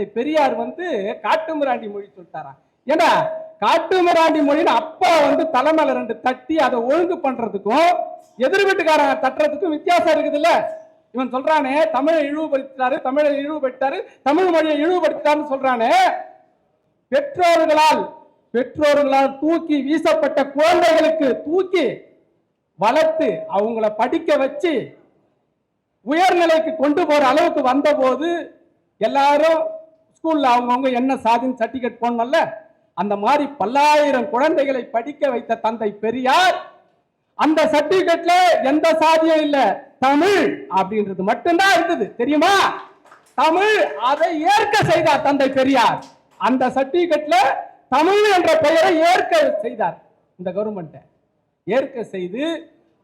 தந்தை பெரியார் வந்து காட்டுமிராண்டி மொழி சொல்லிட்டாரா ஏன்னா காட்டுமிராண்டி மொழின்னு அப்பா வந்து தலைமையில ரெண்டு தட்டி அதை ஒழுங்கு பண்றதுக்கும் எதிர் வீட்டுக்காரங்க தட்டுறதுக்கும் வித்தியாசம் இருக்குது இல்ல இவன் சொல்றானே தமிழை இழிவுபடுத்தாரு தமிழை இழிவுபடுத்தாரு தமிழ் மொழியை இழிவுபடுத்தாருன்னு சொல்றானே. பெற்றோர்களால் பெற்றோர்களால் தூக்கி வீசப்பட்ட குழந்தைகளுக்கு தூக்கி வளர்த்து அவங்கள படிக்க வச்சு உயர்நிலைக்கு கொண்டு போற அளவுக்கு வந்தபோது எல்லாரும் ஸ்கூலில் அவங்கவுங்க என்ன சாதின்னு சர்டிஃபிகேட் போடணும்ல? அந்த மாதிரி பல்லாயிரம் குழந்தைகளை படிக்க வைத்த தந்தை பெரியார் அந்த சர்டிபிகேட்ல எந்த சாதியும் இல்ல. தமிழ் அப்படின்றது மட்டும்தான் இருந்தது. தெரியுமா? தமிழ் அதை ஏற்க செய்தார் தந்தை பெரியார். அந்த சர்டிபிகேட்ல தமிழ் என்ற பெயரை ஏற்க செய்தார் இந்த கவர்மெண்ட் ஏற்க செய்து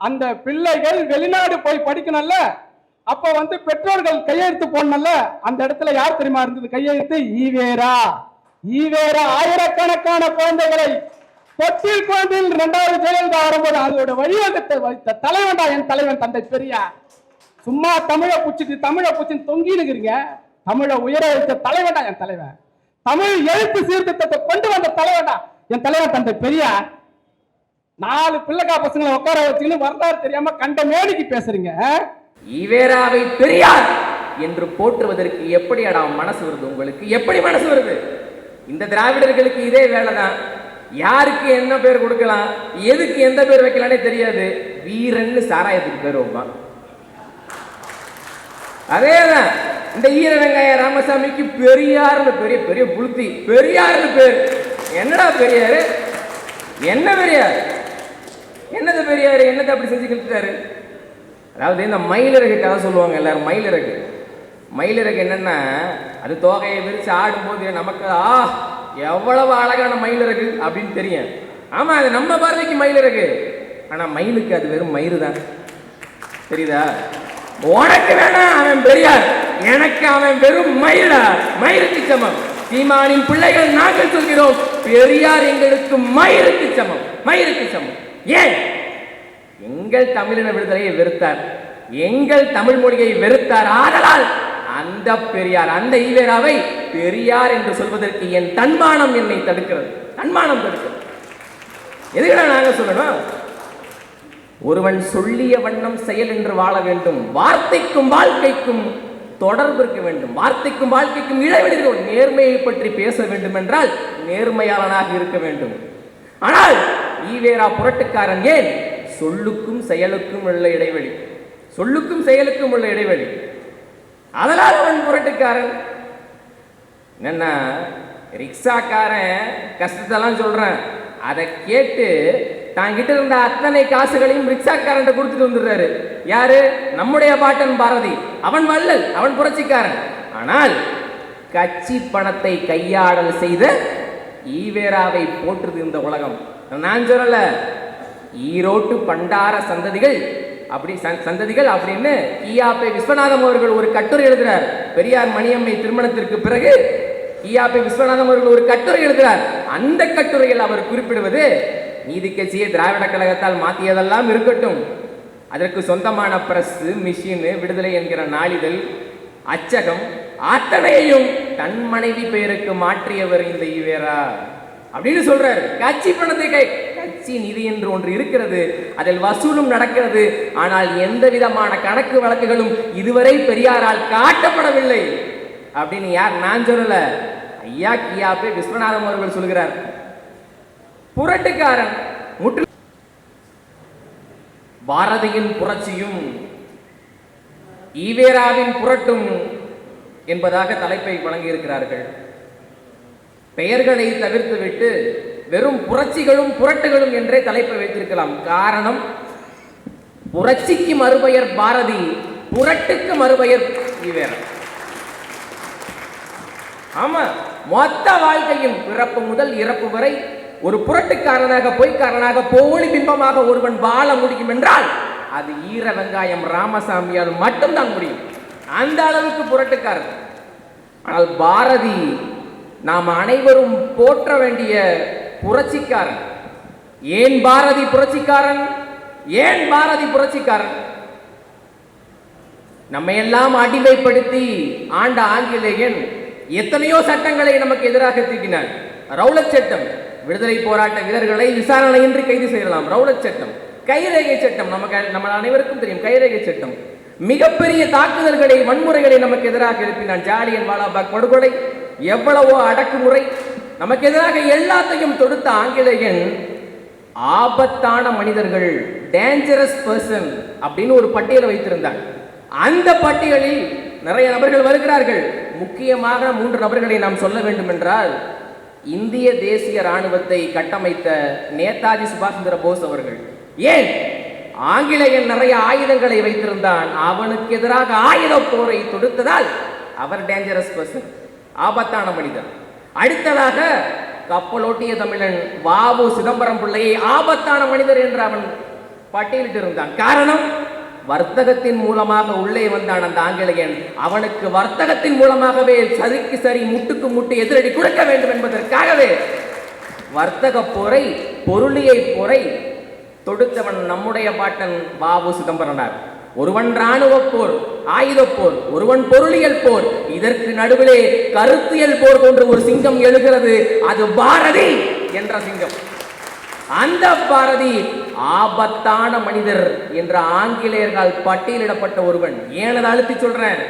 அந்த பிள்ளைகள் வெளிநாடு போய் படிக்கணும்ல? அப்ப வந்து பெற்றோர்கள் கையெழுத்து போடணும்ல? அந்த இடத்துல யார் தெரியுமா இருந்தது? கையெழுத்து ஈவேரா. ஈவேரா ஆயிரக்கணக்கான குழந்தைகளை பொட்டில் குழந்தையில் இரண்டாவது ஜெயலலிதா வரும்போது அதோட வழிவகத்தை வைத்த தலைவன்டா என் தலைவன் தந்தை பெரியார் சும்மா தமிழை பிடிச்சிட்டு தமிழை புடிச்சு தொங்கினுக்கிறீங்க தமிழை உயர வைத்த தலைவன்டா என் தலைவன். தமிழ் எழுத்து சீர்திருத்தத்தை கொண்டு வந்த தலைவன்டா என் தலைவன் தந்தை பெரியார் நாலு பிள்ளைக்கா பசங்களை உட்கார வச்சுக்கின்னு வரலாறு தெரியாம கண்ட மேனிக்கு பேசுறீங்க. ஈவேராவை பெரியார் என்று போற்றுவதற்கு எப்படி அடா மனசு வருது உங்களுக்கு? எப்படி மனசு வருது? இந்த திராவிடர்களுக்கு இதே வேலைதான். யாருக்கு என்ன பேர் கொடுக்கலாம்? எதுக்கு எந்த பேர் வைக்கலானே தெரியாது. வீரன்னு சாராயத்துக்கு பேர் வைப்பான் அதேதான். இந்த ஈரவெங்காய ராமசாமிக்கு பெரியார்னு பெரிய பெரிய புளுத்தி. பெரியார்னு பேர். என்னடா பெரியாரு? என்ன பெரியார்? என்னது பெரியாரு? என்னது அப்படி செஞ்சு கிழிச்சிட்டாரு அதாவது இந்த மயிலிறகு கதை சொல்லுவாங்க எல்லாரும் மயிலிறகு. மயிலிறகு என்னென்னா அது தோகையை விரித்து ஆடும்போது நமக்கு ஆ எவ்வளவு அழகான மயிலிறகு அப்படின்னு தெரியும். ஆமாம் அது நம்ம பார்வைக்கு மயிலிறகு. ஆனால் மயிலுக்கு அது வெறும் மயிறு தான். தெரியுதா? உனக்கு வேணா அவன் பெரியார் எனக்கு அவன் வெறும் மயிலா மயிருக்கு சமம். சீமானின் பிள்ளைகள் நாங்கள் சொல்கிறோம் பெரியார் எங்களுக்கு மயிருக்கு சமம் மயிருக்கு சமம். ஏன்? எங்கள் தமிழின விடுதலையை வெறுத்தார். எங்கள் தமிழ் மொழியை வெறுத்தார். ஆதலால் அந்த பெரியார் அந்த ஈவேராவை பெரியார் என்று சொல்வதற்கு என் தன்மானம் என்னை தடுக்கிறது. தன்மானம் தடுக்கிறது. எதுக்குடா நாங்க சொல்லணும்? ஒருவன் சொல்லிய வண்ணம் செயல் என்று வாழ வேண்டும். வார்த்தைக்கும் வாழ்க்கைக்கும் தொடர்பு இருக்க வேண்டும். வார்த்தைக்கும் வாழ்க்கைக்கும் இடைவெளிகள் நேர்மையை பற்றி பேச வேண்டும் என்றால் நேர்மையாளனாக இருக்க வேண்டும். ஆனால் ஈவேரா புரட்டுக்காரன் ஏன்? சொல்லுக்கும் செயலுக்கும் உள்ள இடைவெளி. சொல்லுக்கும் செயலுக்கும் உள்ள இடைவெளி. அதனால் அவன் புரட்டுக்காரன். என்னன்னா ரிக்ஷாக்காரன் கஷ்டத்தெல்லாம் சொல்றேன். அதை கேட்டு தாங்கிட்ட இருந்த அத்தனை காசுகளையும் ரிக்ஷாக்காரன் கொடுத்துட்டு வந்துடுறாரு. யாரு? நம்முடைய பாட்டன் பாரதி. அவன் வல்லல் அவன் புரட்சிக்காரன். ஆனால் கட்சி பணத்தை கையாடல் செய்த ஈவேராவை போற்றுது இந்த உலகம். நான் சொல்லல ஈரோட்டு பண்டார சந்ததிகள். அப்படி சந்- சந்ததிகள் அப்படின்னு ஈயாப்பை விஸ்வநாதம் அவர்கள் ஒரு கட்டுரை எழுதுகிறார் பெரியார் மணியம்மை திருமணத்திற்கு பிறகு ஈயாப்பை விஸ்வநாதம் அவர்கள் ஒரு கட்டுரை எழுதுகிறார் அந்த கட்டுரையில் அவர் குறிப்பிடுவது நீதி கட்சியை திராவிட கழகத்தால் மாற்றியதெல்லாம் இருக்கட்டும். அதற்கு சொந்தமான பிரஸ் மிஷின் விடுதலை என்கிற நாளிதழ் அச்சகம் அத்தனையையும் தன் மனைவி பெயருக்கு மாற்றியவர் இந்த ஈவேரா. அப்படின்னு சொல்றாரு. கட்சி பணத்தை கை கட்சி நிதி என்று ஒன்று இருக்கிறது. அதில் வசூலும் நடக்கிறது. ஆனால் எந்த விதமான கணக்கு வழக்குகளும் இதுவரை பெரியாரால் காட்டப்படவில்லை. அப்படின்னு யார்? நான் சொல்லல. ஐயா கியாப்பே விஸ்வநாதம் அவர்கள் சொல்கிறார். புரட்டுக்காரன் முற்று பாரதியின் புரட்சியும் ஈவேராவின் புரட்டும் என்பதாக தலைப்பை வழங்கியிருக்கிறார்கள். பெயர்களை தவிர்த்துவிட்டு வெறும் புரட்சிகளும் புரட்டுகளும் என்றே தலைப்பை வைத்திருக்கலாம். காரணம் புரட்சிக்கு மறுபெயர் பாரதி புரட்டுக்கு மறுபெயர் ஈவேரா ஆமா மொத்த வாழ்க்கையும் பிறப்பு முதல் இறப்பு வரை ஒரு புரட்டுக்காரனாக பொய்க்காரனாக போலி பிம்பமாக ஒருவன் வாழ முடியும் என்றால் அது ஈர வெங்காயம் ராமசாமியால் மட்டும்தான் முடியும். அந்த அளவுக்கு புரட்டுக்காரன். ஆனால் பாரதி நாம் அனைவரும் போற்ற வேண்டிய புரட்சிக்காரன். ஏன் பாரதி புரட்சிக்காரன்? ஏன் பாரதி புரட்சிக்காரன்? நம்மை எல்லாம் அடிமைப்படுத்தி ஆண்ட ஆங்கிலேயன் எத்தனையோ சட்டங்களை நமக்கு எதிராக தீட்டினார். ரவுலட் சட்டம் விடுதலை போராட்ட வீரர்களை விசாரணையின்றி கைது செய்யலாம். ரவுலட் சட்டம் கைரேகை சட்டம் நமக்கு நம்ம அனைவருக்கும் தெரியும் கைரேகை சட்டம். மிகப்பெரிய தாக்குதல்களை வன்முறைகளை நமக்கு எதிராக எழுப்பினான் ஜாலியன் வாலாபாக் படுகொலை. எவ்வளவோ அடக்குமுறை நமக்கு எதிராக எல்லாத்தையும் தொடுத்த ஆங்கிலேயன் ஆபத்தான மனிதர்கள் டேஞ்சரஸ் பர்சன் அப்படின்னு ஒரு பட்டியலை வைத்திருந்தார். அந்த பட்டியலில் நிறைய நபர்கள் வருகிறார்கள். முக்கியமாக மூன்று நபர்களை நாம் சொல்ல வேண்டும் என்றால் இந்திய தேசிய ராணுவத்தை கட்டமைத்த நேதாஜி சுபாஷ் சந்திர போஸ் அவர்கள். ஏன்? ஆங்கிலேயன் நிறைய ஆயுதங்களை வைத்திருந்தான். அவனுக்கு எதிராக ஆயுத போரை தொடுத்ததால் அவர் டேஞ்சரஸ் பர்சன் ஆபத்தான மனிதர். அடுத்ததாக கப்பலோட்டிய தமிழன் வாவு சிதம்பரம் பிள்ளையை ஆபத்தான மனிதர் என்று அவன் பட்டியலிட்டிருந்தான். காரணம் வர்த்தகத்தின் மூலமாக உள்ளே வந்தான் அந்த ஆங்கிலேயன். அவனுக்கு வர்த்தகத்தின் மூலமாகவே சரிக்கு சரி முட்டுக்கு முட்டு எதிரடி கொடுக்க வேண்டும் என்பதற்காகவே வர்த்தக போரை பொருளியை போரை தொடுத்தவன் நம்முடைய பாட்டன் பாபு சிதம்பரனார். ஒருவன் இராணுவ போர் ஆயுத போர் ஒருவன் பொருளியல் போர். இதற்கு நடுவிலே கருத்தியல் போர் போன்ற ஒரு சிங்கம் எழுகிறது. அது பாரதி என்ற சிங்கம். அந்த பாரதி ஆபத்தான மனிதர் என்ற ஆங்கிலேயர்களால் பட்டியலிடப்பட்ட ஒருவன். ஏன் அதை அழுத்தி சொல்றேன்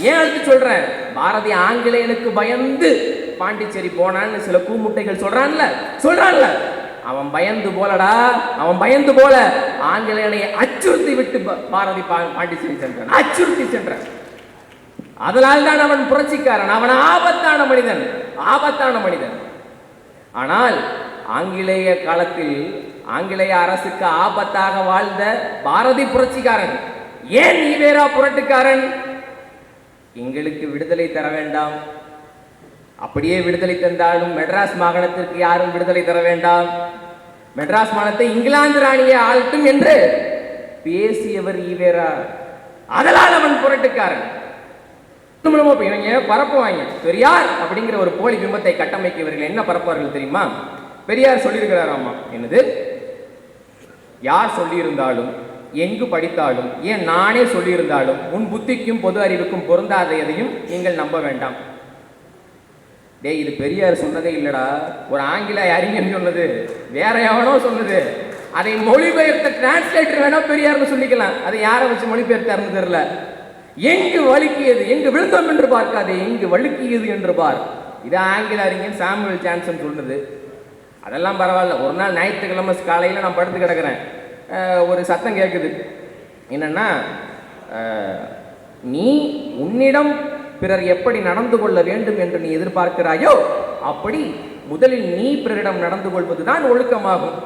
ஏன் அழுத்தி சொல்றேன் பாரதி ஆங்கிலேயனுக்கு பயந்து பாண்டிச்சேரி போனான்னு சில கூமுட்டைகள் சொல்றான்ல. சொல்றான்ல. அவன் பயந்து போலடா அவன் பயந்து போல ஆங்கிலேயனை அச்சுறுத்தி விட்டு பா- பாரதி பா- பாண்டிச்சேரி சென்றான். அச்சுறுத்தி சென்றான். அதனால் தான் அவன் புரட்சிக்காரன். அவன் ஆபத்தான மனிதன். ஆபத்தான மனிதன். ஆனால் ஆங்கிலேய காலத்தில் ஆங்கிலேய அரசுக்கு ஆபத்தாக வாழ்ந்த பாரதி புரட்சிக்காரன். ஏன் ஈவேரா புரட்டுக்காரன்? எங்களுக்கு விடுதலை தர வேண்டாம். அப்படியே விடுதலை தந்தாலும் மெட்ராஸ் மாகாணத்திற்கு யாரும் விடுதலை தர வேண்டாம். மெட்ராஸ் மாகாணத்தை இங்கிலாந்து ராணியை ஆளட்டும் என்று பேசியவர் ஈவேரா. அதனால் அவன் புரட்டுக்காரன். இவங்க பரப்புவாங்க பெரியார் அப்படிங்கிற ஒரு போலி பிம்பத்தை கட்டமைக்க இவர்கள் என்ன பரப்புவார்கள் தெரியுமா? பெரியார் சொல்லியிருக்கிறாராமா? என்னது? யார் சொல்லியிருந்தாலும் எங்கு படித்தாலும் ஏன் நானே சொல்லியிருந்தாலும் உன் புத்திக்கும் பொது அறிவுக்கும் பொருந்தாத எதையும் நீங்கள் நம்ப வேண்டாம். டேய் இது பெரியார் சொன்னதே இல்லைடா. ஒரு ஆங்கில அறிஞர் சொன்னது வேற எவனோ சொன்னது அதை மொழிபெயர்த்த டிரான்ஸ்லேட்டர் வேணா பெரியார்னு சொல்லிக்கலாம். அதை யாரை வச்சு மொழிபெயர்த்தாருன்னு தெரியல. எங்கு வலுக்கியது எங்கு விழுந்தோம் என்று பார்க்காதே எங்கு வழுக்கியது என்று பார். இது ஆங்கில அறிஞன் சாமுவேல் ஜான்சன் சொன்னது அதெல்லாம் பரவாயில்ல. ஒரு நாள் ஞாயிற்றுக்கிழமை காலையில் நான் படுத்து கிடக்கிறேன். ஒரு சத்தம் கேட்குது என்னன்னா நீ உன்னிடம் பிறர் எப்படி நடந்து கொள்ள வேண்டும் என்று நீ எதிர்பார்க்கிறாயோ அப்படி முதலில் நீ பிறரிடம் நடந்து கொள்வதுதான் ஒழுக்கமாகும்.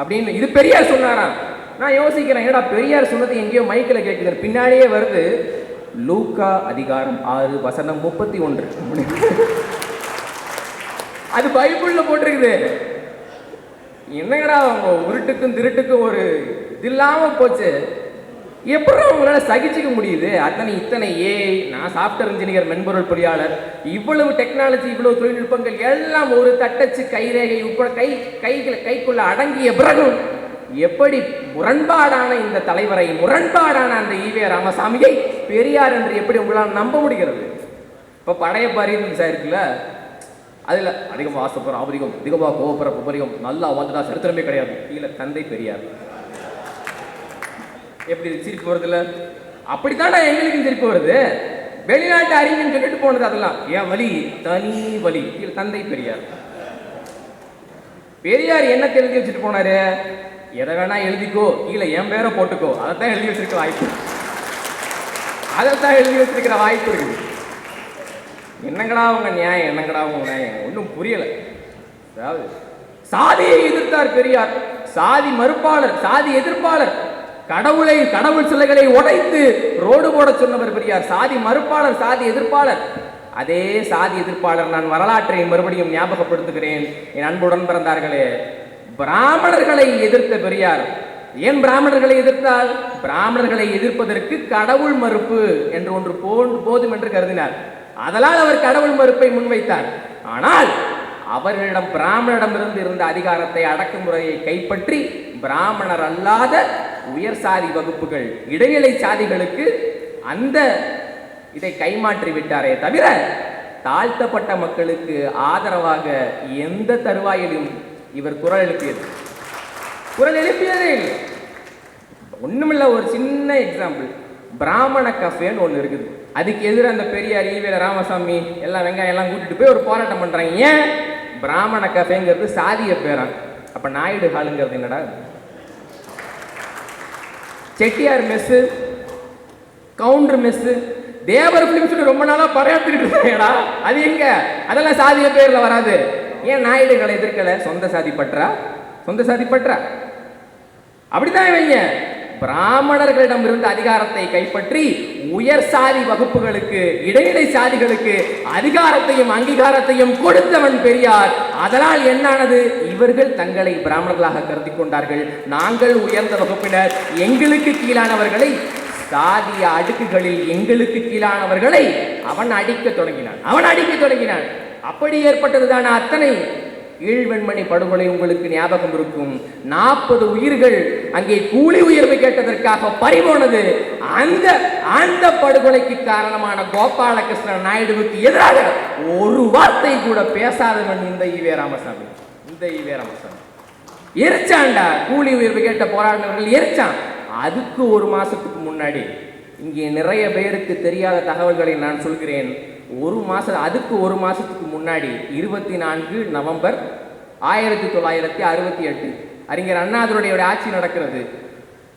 அப்படின்னு இது பெரியார் சொன்னாராம். நான் யோசிக்கிறேன் ஏடா பெரியார் சொன்னது எங்கேயோ மைக்கில் கேட்குது பின்னாடியே வருது. லூக்கா அதிகாரம் ஆறு வசனம் முப்பத்தி ஒன்று. அது பைபிள்ல போட்டிருக்குது. என்னங்கடா அவங்க உருட்டுக்கும் திருட்டுக்கும் ஒரு இது இல்லாம போச்சு. எப்படி அவங்களால சகிச்சுக்க முடியுது? அத்தனை இத்தனை ஏஐ நான் சாஃப்ட்வேர் இன்ஜினியர் மென்பொருள் பொறியாளர் இவ்வளவு டெக்னாலஜி இவ்வளவு தொழில்நுட்பங்கள் எல்லாம் ஒரு தட்டச்சு கைரேகை உட்பட கை கைகளை கைக்குள்ள அடங்கிய பிறகும் எப்படி முரண்பாடான இந்த தலைவரை முரண்பாடான அந்த ஈவே ராமசாமியை பெரியார் என்று எப்படி உங்களால் நம்ப முடிகிறது? இப்போ படையப்பாரி சார் இருக்குல்ல அதில் அதிகமாக ஆசைப்படுற ஆபரிகம் அதிகமாக கோபப்படுற உபரிகம் நல்லா வந்துட்டா சரித்திரமே கிடையாது. கீழே தந்தை பெரியார். எப்படி இது சிரிப்பு வருதுல்ல அப்படித்தானே எங்களுக்கும் சிரிப்பு வருது. வெளிநாட்டு அறிஞன் சொல்லிட்டு போனது அதெல்லாம். ஏன் வலி தனி வலி. தந்தை பெரியார். பெரியார் என்ன எழுதி வச்சுட்டு போனாரு? எதை வேணா எழுதிக்கோ கீழே என் பேரை போட்டுக்கோ. அதைத்தான் எழுதி வச்சிருக்க வாய்ப்பு அதைத்தான் எழுதி வச்சிருக்கிற வாய்ப்பு இருக்குது என்னங்கடா அவங்க நியாயம் என்னங்கடா அவங்க நியாயம்? ஒன்றும் புரியல. அதாவது சாதியை எதிர்த்தார் பெரியார். சாதி மறுப்பாளர் சாதி எதிர்ப்பாளர். கடவுளை கடவுள் சிலைகளை உடைத்து ரோடு போட சொன்னவர் பெரியார். சாதி மறுப்பாளர் சாதி எதிர்ப்பாளர். அதே சாதி எதிர்ப்பாளர் நான் வரலாற்றை மறுபடியும் ஞாபகப்படுத்துகிறேன். என் அன்புடன் பிறந்தார்களே பிராமணர்களை எதிர்த்த பெரியார். ஏன் பிராமணர்களை எதிர்த்தால்? பிராமணர்களை எதிர்ப்பதற்கு கடவுள் மறுப்பு என்று ஒன்று போன்று போதும் என்று கருதினார். அதனால் அவர் கடவுள் மறுப்பை முன்வைத்தார். ஆனால் அவர்களிடம் பிராமணரிடமிருந்து இருந்த அதிகாரத்தை அடக்குமுறையை கைப்பற்றி பிராமணர் அல்லாத உயர் சாதி வகுப்புகள் இடைநிலை சாதிகளுக்கு அந்த இதை கைமாற்றி விட்டாரே தவிர தாழ்த்தப்பட்ட மக்களுக்கு ஆதரவாக எந்த தருவாயிலும் இவர் குரல் எழுப்பியது. குரல் எழுப்பியதே இல்லை. ஒண்ணுமில்ல ஒரு சின்ன எக்ஸாம்பிள் பிராமண கஃபேன்னு ஒன்று இருக்குது. அதுக்கு எதிராக அந்த பெரியார் ஈவேல ராமசாமி எல்லாம் வெங்காயம் எல்லாம் கூட்டிட்டு போய் ஒரு போராட்டம் பண்றாங்க. ஏன்? பிராமண கஃபேங்கிறது சாதிய பேரா. அப்ப நாயுடு ஹாலுங்கிறது என்னடா? Chettiar mess Gounder mess Thevar film சொல்லி ரொம்ப நாளாக பறையாத்திட்டு இருக்காங்கடா. அது எங்க? அதெல்லாம் சாதிய பேரில் வராது. ஏன் நாயுடுகளை எதிர்க்கல? சொந்த சாதி பற்றா? சொந்த சாதி பற்றா? அப்படித்தான் இவங்க. பிராமணர்களிடம் இருந்து அதிகாரத்தை கைப்பற்றி உயர் சாதி வகுப்புகளுக்கு இடைநிலை சாதிகளுக்கு அதிகாரத்தையும் அங்கீகாரத்தையும் கொடுத்தவன் பெரியார். அதனால் என்னானது? இவர்கள் தங்களை பிராமணர்களாக கருதி கொண்டார்கள். நாங்கள் உயர்ந்த வகுப்பினர். எங்களுக்கு கீழானவர்களை சாதிய அடுக்குகளில் எங்களுக்கு கீழானவர்களை அவன் அடிக்க தொடங்கினான். அவன் அடிக்க தொடங்கினான். அப்படி ஏற்பட்டதுதான அத்தனை? ஈழ்வெண்மணி படுகொலை உங்களுக்கு ஞாபகம் இருக்கும். நாற்பது உயிர்கள் அங்கே கூலி உயர்வு கேட்டதற்காக பறிபோனது. அந்த அந்த படுகொலைக்கு காரணமான கோபாலகிருஷ்ணன் நாயுடுவுக்கு எதிராக ஒரு வார்த்தை கூட பேசாதவன் இந்த ஈவே ராமசாமி. இந்த ஈவே ராமசாமி. எரிச்சாண்டா? கூலி உயர்வு கேட்ட போராடினவர்கள் எரிச்சான். அதுக்கு ஒரு மாசத்துக்கு முன்னாடி இங்கே நிறைய பேருக்கு தெரியாத தகவல்களை நான் சொல்கிறேன். ஒரு மாதம் அதுக்கு ஒரு மாதத்துக்கு முன்னாடி இருபத்தி நான்கு நவம்பர் ஆயிரத்தி தொள்ளாயிரத்தி அறுபத்தி எட்டு. அறிஞர் அண்ணாதுரையுடைய ஆட்சி நடக்கிறது.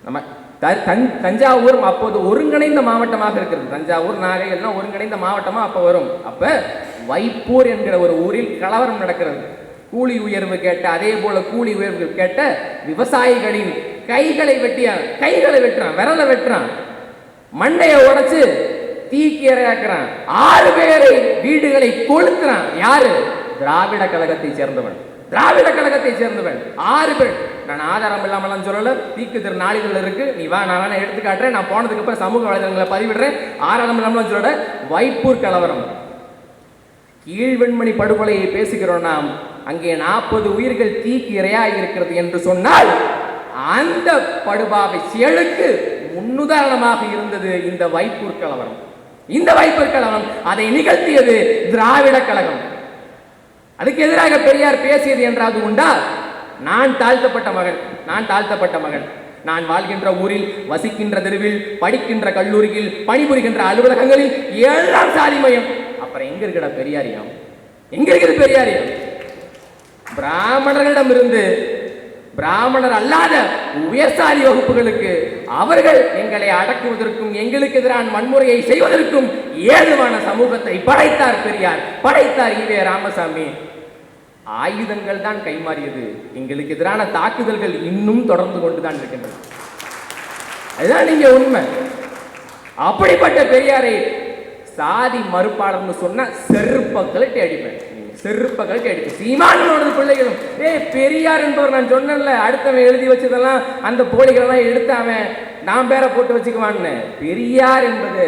நம்ம த- தஞ்- தஞ்சாவூர் அப்போது ஒருங்கிணைந்த மாவட்டமாக இருக்கிறது. தஞ்சாவூர் நாகை எல்லாம் ஒருங்கிணைந்த மாவட்டமா அப்போ வரும். அப்போ வைப்பூர் என்கிற ஒரு ஊரில் கலவரம் நடக்கிறது. கூலி உயர்வு கேட்ட அதே போல கூலி உயர்வு கேட்ட விவசாயிகளின் கைகளை வெட்டியான் கைகளை வெட்டுறான் விரலை வெட்டுறான். மண்டையை உடைச்சு தீக்கியரையாக்குறான் ஆறு பேரை வீடுகளை கொளுத்துறான். யாரு? திராவிட கழகத்தை சேர்ந்தவன். திராவிட கழகத்தை சேர்ந்தவன். ஆறு பேர். நான் ஆதாரம் இல்லாமலாம் சொல்லல. தீக்கு திரு நாளிதழ் இருக்கு. நீ வா நான் வேணா எடுத்து காட்டுறேன். நான் போனதுக்கு அப்புறம் சமூக வலைதளங்களை பதிவிடுறேன். ஆதாரம் இல்லாமலாம் சொல்லல. வைப்பூர் கலவரம். கீழ்வெண்மணி படுகொலையை பேசுகிறோம் நாம். அங்கே நாற்பது உயிர்கள் தீக்கு இரையாகி இருக்கிறது என்று சொன்னால் அந்த படுபாவை செயலுக்கு முன்னுதாரணமாக இருந்தது இந்த வைப்பூர் கலவரம். இந்த வைப்பர் கழகம் அதை நிகழ்த்தியது திராவிட கழகம். அதுக்கு எதிராக பெரியார் பேசியது என்றாவது உண்டா? நான் தாழ்த்தப்பட்ட மகன் நான் தாழ்த்தப்பட்ட மகன். நான் வாழ்கின்ற ஊரில் வசிக்கின்ற தெருவில் படிக்கின்ற கல்லூரியில் பணிபுரிகின்ற அலுவலகங்களில் எல்லாம் சாதிமயம் அப்புறம் எங்க இருக்கிற பெரியாரியம்? எங்க இருக்கிற பெரியாரியம்? பிராமணர்களிடம் இருந்து பிராமணர் அல்லாத உயர்சாதி வகுப்புகளுக்கு அவர்கள் எங்களை அடக்குவதற்கும் எங்களுக்கு எதிரான வன்முறையை செய்வதற்கும் ஏதுவான சமூகத்தை படைத்தார் பெரியார். படைத்தார் ஈவே ராமசாமி. ஆயுதங்கள் தான் கைமாறியது. எங்களுக்கு எதிரான தாக்குதல்கள் இன்னும் தொடர்ந்து கொண்டுதான் இருக்கின்றன. அதுதான் நீங்க உண்மை. அப்படிப்பட்ட பெரியாரை சாதி மறுப்பாளர்னு சொன்னா செருப்பங்களை தேடிப்பேன் அடிப்பேன் கேட்டு சீமான்னு சீமானோட பிள்ளைகளும் ஏய் பெரியார் என்பவர் நான் சொன்னேன்ல அடுத்தவன் எழுதி வச்சதெல்லாம் அந்த போலிகளெல்லாம் எடுத்து அவன் நான் பேரை போட்டு வச்சுக்குவான்னு. பெரியார் என்பது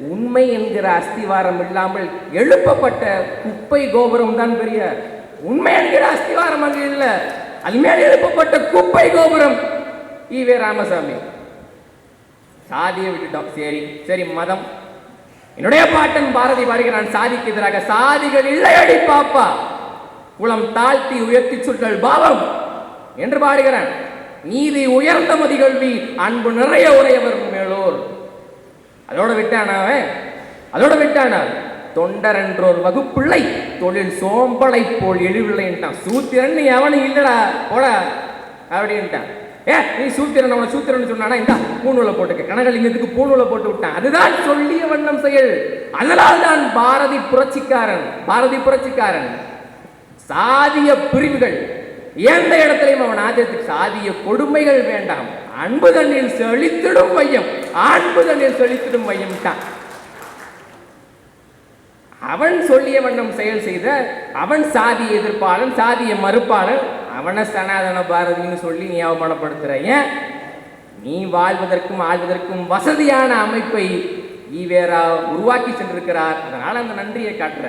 உண்மை என்கிற அஸ்திவாரம் இல்லாமல் எழுப்பப்பட்ட குப்பை கோபுரம் தான் பெரியார். உண்மை என்கிற அஸ்திவாரம் அங்கு இல்லை. அதுமேல் எழுப்பப்பட்ட குப்பை கோபுரம். E V Ramasamy. சாதியை விட்டுட்டோம். சரி சரி மதம். என்னுடைய பாட்டன் பாரதி பாடுகிறான் சாதிக்கு எதிராக. சாதிகள் இல்லை அடி பாப்பா. குளம் தாழ்த்தி உயர்த்தி சொற்கள் பாவம் என்று பாடுகிறான். நீதி உயர்ந்த மதிகள்வி அன்பு நிறைய உடையவர் மேலோர். அதோட விட்டானாவே அதோட விட்டானா தொண்டர் என்றோர் வகுப்பிள்ளை தொழில் சோம்பலை போல் எழுவில்லைன்ட்டான் சூத்திரன் எவனும் இல்லடா போடா அப்படின்ட்டான். ஏ நீ சூத்திரன் அவனை சூத்திரன் சொன்னானா? இந்த பூணூலை போட்டுக்க. கனகலிங்கத்துக்கு பூணூலை போட்டு விட்டான். அதுதான் சொல்லிய வண்ணம் செயல். அதனால் தான் பாரதி புரட்சிக்காரன் பாரதி புரட்சிக்காரன். சாதிய பிரிவுகள். எந்த இடத்திலையும் அவன் ஆதரித்து சாதிய கொடுமைகள் வேண்டாம். அன்பு தண்ணில் செழித்திடும் மையம் அன்பு தண்ணில் செழித்திடும் மையம் தான். அவன் சொல்லிய வண்ணம் செயல் செய்த அவன் சாதிய எதிர்ப்பாளன் சாதிய மறுப்பாளன் அவனை சனாதன பாரதின்னு சொல்லி நீ ஏன்? நீ வாழ்வதற்கும் ஆழ்வதற்கும் வசதியான அமைப்பை ஈவேரா உருவாக்கி சென்றிருக்கிறார். அதனால் அந்த நன்றியை காட்டுற.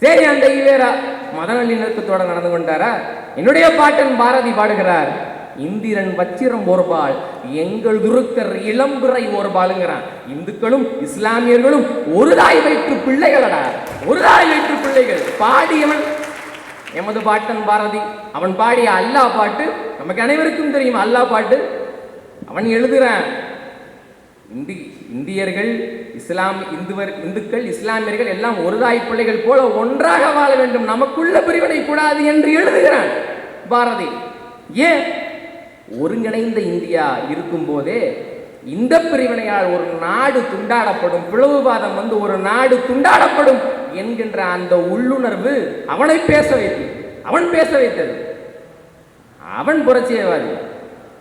சரி அந்த ஈவேரா மத நல்லிணக்கத்தோட நடந்து கொண்டாரா? என்னுடைய பாட்டன் பாரதி பாடுகிறார். இந்திரன் வச்சிரம் ஒருபால் எங்கள் துருக்கர் இளம்பிறை ஒருபாலுங்கிறான். இந்துக்களும் இஸ்லாமியர்களும் ஒரு தாய் வயிற்று பிள்ளைகளடா. ஒரு தாய் வயிற்று பிள்ளைகள். பாடியவன் எமது பாட்டன் பாரதி. அவன் பாடிய அல்லாஹ் பாட்டு நமக்கு அனைவருக்கும் தெரியும் அல்லாஹ் பாட்டு. அவன் எழுதுகிறான் இந்தி இந்தியர்கள் இஸ்லாம் இந்துவர் இந்துக்கள் இஸ்லாமியர்கள் எல்லாம் ஒரு தாய் பிள்ளைகள் போல ஒன்றாக வாழ வேண்டும். நமக்குள்ள பிரிவினை கூடாது என்று எழுதுகிறான் பாரதி. ஏன்? ஒருங்கிணைந்த இந்தியா இருக்கும் போதே இந்த பிரிவினையால் ஒரு நாடு துண்டாடப்படும் பிளவுவாதம் வந்து ஒரு நாடு துண்டாடப்படும். என்கின்ற அந்த உள்ளுணர்வு அவனை பேச வைத்தது. அவன் பேச வைத்தது. அவன் புரட்சியவாதி.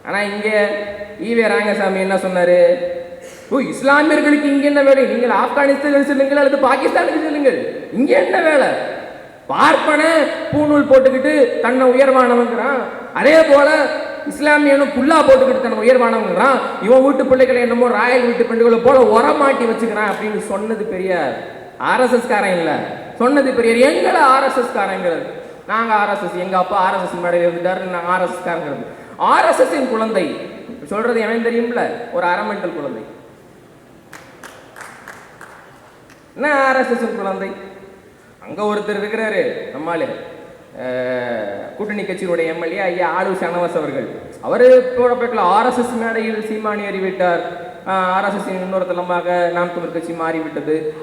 ஆனா இங்க ஈவே ராங்கசாமி என்ன சொன்னாரு? ஓ இஸ்லாமியர்களுக்கு இங்க என்ன வேலை? நீங்கள் ஆப்கானிஸ்தான் செல்லுங்கள் அல்லது பாகிஸ்தானுக்கு செல்லுங்கள். இங்கே என்ன வேலை? பார்ப்பன பூநூல் போட்டுக்கிட்டு தன்னை உயர்வானவங்கிறான். அதே போல இஸ்லாமியனும் புல்லா போட்டுக்கிட்டு தன்னை உயர்வானவங்கிறான். இவன் வீட்டு பிள்ளைகளை என்னமோ ராயல் வீட்டு பெண்களை போல உரமாட்டி வச்சுக்கிறான் அப்படின்னு சொன்னது பெரிய ஆர்எஸ்எஸ் காரன் இல்ல. சொன்னது பெரியார் எங்களை ஆர்எஸ்எஸ் காரங்கிறது நாங்க ஆர்எஸ்எஸ் எங்க அப்பா ஆர்எஸ்எஸ் மேடையில் இருந்துட்டாரு நாங்கள் ஆர்எஸ்எஸ் காரங்கிறது குழந்தை. சொல்றது எவன் தெரியும்ல? ஒரு அரமெண்டல் குழந்தை. என்ன ஆர்எஸ்எஸ் குழந்தை? அங்க ஒருத்தர் இருக்கிறாரு நம்மாளு கூட்டணி கட்சியினுடைய எம்எல்ஏ ஐயா ஆளு சனவாஸ் அவர்கள். அவர் போடப்பேக்கில் ஆர்எஸ்எஸ் மேடையில் சீமானி அறிவிட்டார் ஆர்எஸ்எஸ் இன்னொரு தளமாக நாம் தமிழ் கட்சி மாறிவிட்டது.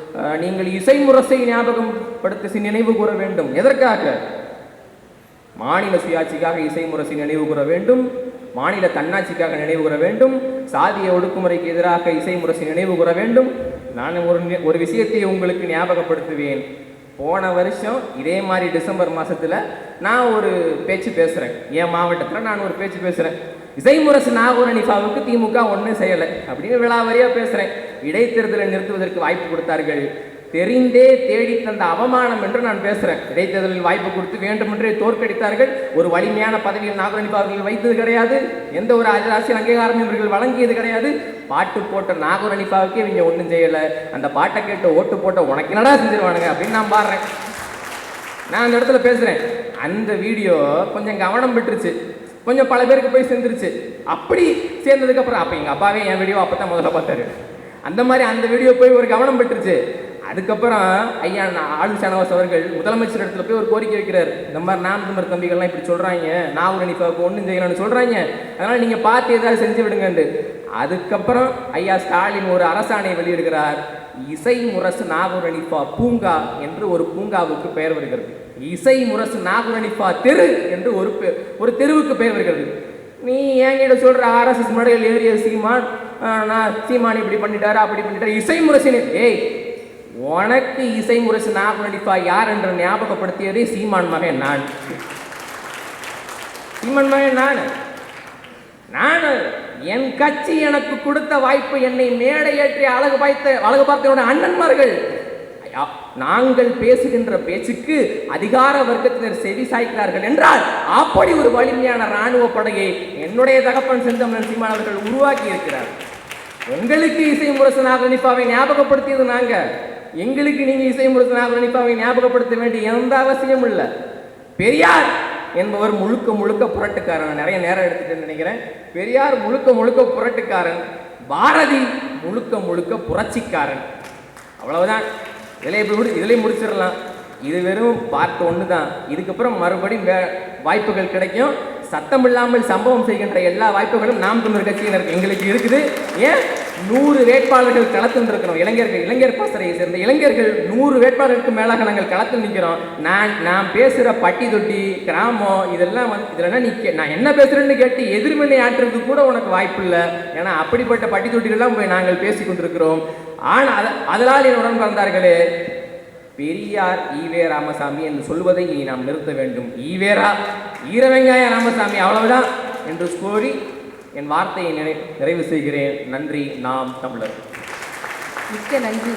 நீங்கள் இசை முரசை ஞாபகப்படுத்தி நினைவு கூற வேண்டும். எதற்காக? மாநில சுயாட்சிக்காக இசை முரசை நினைவு கூற வேண்டும். மாநில தன்னாட்சிக்காக நினைவு கூற வேண்டும். சாதிய ஒடுக்குமுறைக்கு எதிராக இசை முரசை நினைவு கூற வேண்டும். நான் ஒரு நி- ஒரு விஷயத்தை உங்களுக்கு ஞாபகப்படுத்துவேன். போன வருஷம் இதே மாதிரி டிசம்பர் மாசத்துல நான் ஒரு பேச்சு பேசுறேன். என் மாவட்டத்தில் நான் ஒரு பேச்சு பேசுகிறேன் இசைமுரசு நாகூர் திமுக ஒன்றும் செய்யலை. அப்படின்னு விழாவரியாக பேசுகிறேன் இடைத்தேர்தலை நிறுத்துவதற்கு வாய்ப்பு கொடுத்தார்கள். தெரிந்தே தேடி தந்த அவமானம் என்று நான் பேசுகிறேன் இடைத்தேர்தலில் வாய்ப்பு கொடுத்து வேண்டுமென்றே தோற்கடித்தார்கள். ஒரு வலிமையான பதவியில் நாகரணிப்பு அவர்கள் வைத்தது கிடையாது. எந்த ஒரு அரசியல் அங்கீகாரம் இவர்கள் வழங்கியது கிடையாது. பாட்டு போட்ட நாகூர் இவங்க ஒன்றும் செய்யலை. அந்த பாட்டை கேட்டு ஓட்டு போட்ட உனக்கு என்னடா செஞ்சிருவானுங்க அப்படின்னு நான் பாடுறேன். நான் அந்த இடத்துல பேசுகிறேன் அந்த வீடியோ கொஞ்சம் கவனம் பெற்றுச்சு. கொஞ்சம் பல பேருக்கு போய் சேர்ந்துருச்சு. அப்படி சேர்ந்ததுக்கு அப்புறம் எங்கள் எங்க அப்பாவே என் வீடியோ அப்போ தான் முதல்ல பார்த்தாரு. அந்த மாதிரி அந்த வீடியோ போய் ஒரு கவனம் பெற்றுச்சு. அதுக்கப்புறம் ஐயா நான் ஆளு சனவாஸ் அவர்கள் முதலமைச்சர் இடத்துல போய் ஒரு கோரிக்கை வைக்கிறார். இந்த மாதிரி நாம் தமிழ் தம்பிகள்லாம் இப்படி சொல்றாங்க. நாகூர் அனிஃபாவுக்கு ஒன்றும் செய்யலாம்னு சொல்கிறாங்க அதனால் நீங்கள் பார்த்து ஏதாவது செஞ்சு விடுங்கன்னு அதுக்கப்புறம் ஐயா ஸ்டாலின் ஒரு அரசாணை வெளியிடுகிறார். இசை முரசு நாகூர் அணிப்பா பூங்கா என்று ஒரு பூங்காவுக்கு பெயர் வருகிறது. இசை முரசு நாகுரணிப்பா தெரு என்று ஒரு பெ- ஒரு தெருவுக்கு பெயர் வருகிறது. நீ என்கிட்ட சொல்கிற ஆர்எஸ்எஸ் மேடையில் ஏறிய சீமான் நான் சீமான் இப்படி பண்ணிட்டாரு? அப்படி பண்ணிட்டாரு? இசை முரசினு. ஏய் உனக்கு இசை முரசு நாகுரணிப்பா யார் என்று ஞாபகப்படுத்தியதே சீமான் மகன் நான். சீமான் மகன் நான். நான் என் கட்சி எனக்கு கொடுத்த வாய்ப்பு என்னை மேடை ஏற்றி அழகு பார்த்த அழகு பார்த்தவனோட அண்ணன்மார்கள். நாங்கள் பேசுகின்ற பேச்சுக்கு அதிகார வர்க்கத்தினர் செவி சாய்க்கிறார்கள் என்றால் அப்படி ஒரு வலிமையான இராணுவ படையை என்னுடைய தகப்பன் செந்தமன் சீமான் அவர்கள் உருவாக்கி இருக்கிறார் உங்களுக்கு இசை முரசனாக நாகரணிப்பாவை ஞாபகப்படுத்தியது நாங்க. எங்களுக்கு நீங்க இசை முரசனாக நிப்பாவை ஞாபகப்படுத்த வேண்டிய எந்த அவசியம் இல்லை. பெரியார் என்பவர் முழுக்க முழுக்க புரட்டுக்காரன். நிறைய நேரம் எடுத்துட்டேன்னு நினைக்கிறேன். பெரியார் முழுக்க முழுக்க புரட்டுக்காரன். பாரதி முழுக்க முழுக்க புரட்சிக்காரன். அவ்வளவுதான். இதில் இப்படி முடி இதிலே முடிச்சிடலாம். இது வெறும் பார்ட் ஒன்று தான். இதுக்கப்புறம் மறுபடியும் வே வாய்ப்புகள் கிடைக்கும். சத்தம் இல்லாமல் சம்பவம் செய்கின்ற எல்லா வாய்ப்புகளும் நாம் தமிழர் கட்சியினர் எங்களுக்கு இருக்குது. ஏன்? நூறு வேட்பாளர்கள் களத்தில் இருக்கிறோம் இளைஞர்கள் இளைஞர் பாசறையை சேர்ந்த இளைஞர்கள் நூறு வேட்பாளருக்கு மேலாக நாங்கள் களத்தில் நிற்கிறோம். நான் நான் பேசுகிற பட்டி தொட்டி கிராமம் இதெல்லாம் வந்து இதெல்லாம் நீ நான் என்ன பேசுகிறேன்னு கேட்டு எதிர்வினை ஆற்றுறதுக்கு கூட உனக்கு வாய்ப்பு இல்லை. ஏன்னா அப்படிப்பட்ட பட்டி தொட்டிகள்லாம் போய் நாங்கள் பேசி கொண்டிருக்கிறோம். ஆனால் அதனால் என் உடன் பிறந்தார்களே. பெரியார் ஈவே ராமசாமி என்று சொல்வதை இனி நாம் நிறுத்த வேண்டும். ஈவேரா ஈரவெங்காய ராமசாமி அவ்வளவுதான் என்று கூறி என் வார்த்தையை நிறை நிறைவு செய்கிறேன். நன்றி நாம் தமிழர். மிக்க நன்றி.